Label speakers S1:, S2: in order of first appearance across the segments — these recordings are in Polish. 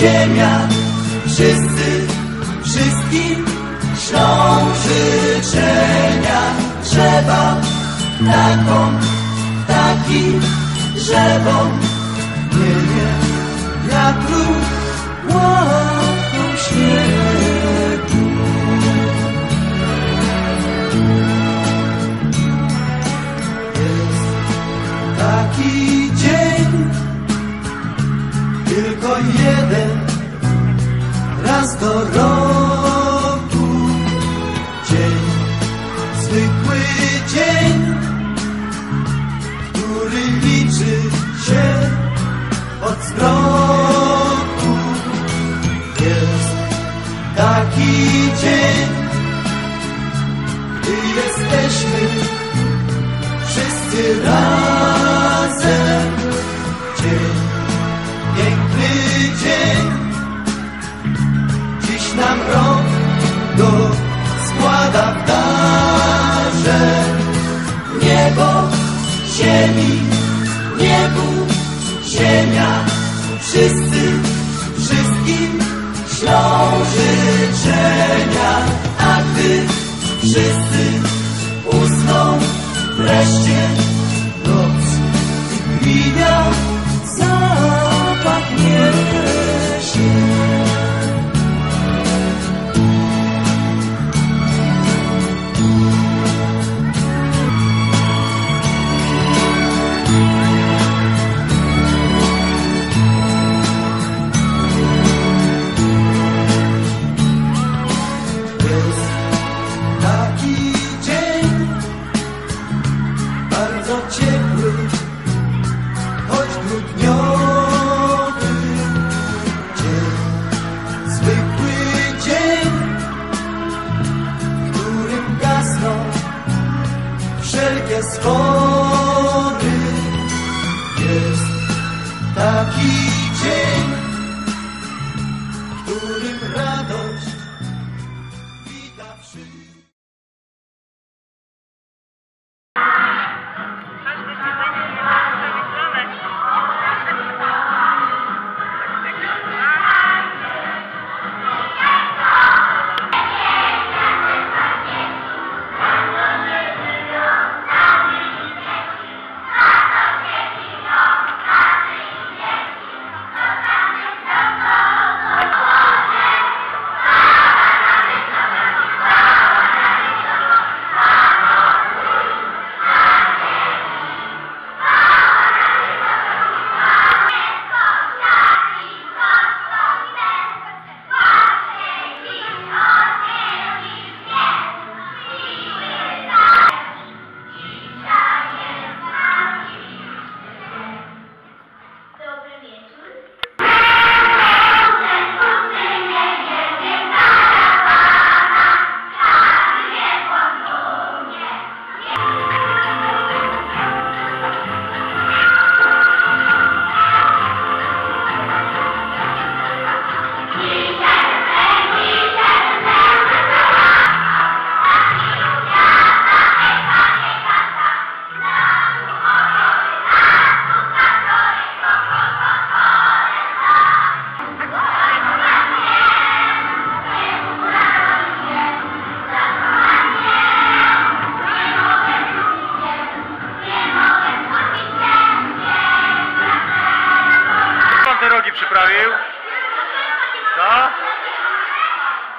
S1: ziemia, wszyscy, wszystkim ślą życzenia. Drzewa, taką, taki, drzewom, nie, nie, wiatru, łapką śniegu. Zwykły dzień, który liczy się od zmroku. Jest taki dzień, wszyscy taki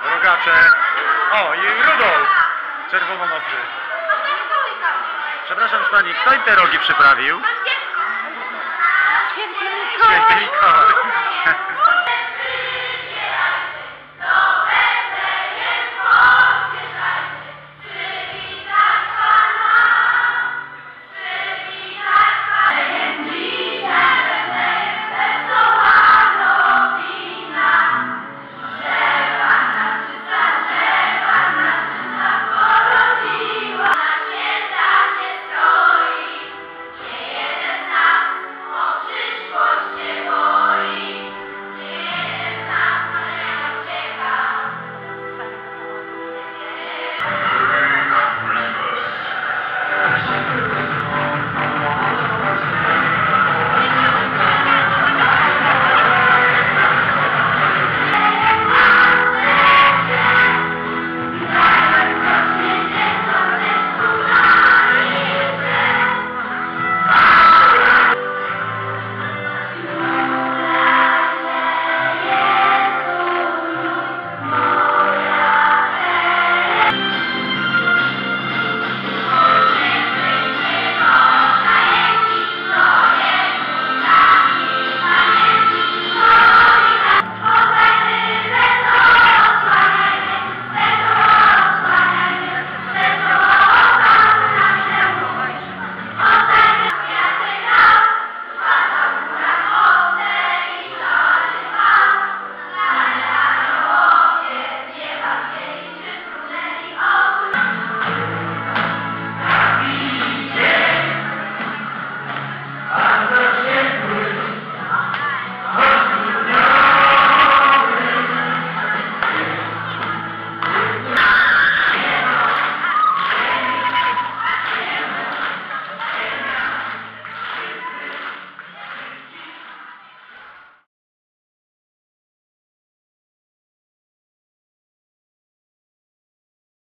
S2: Rogacze. O, i Rudolf. Czerwononosy. Przepraszam pani, kto im te rogi przyprawił? Święty Mikołaj.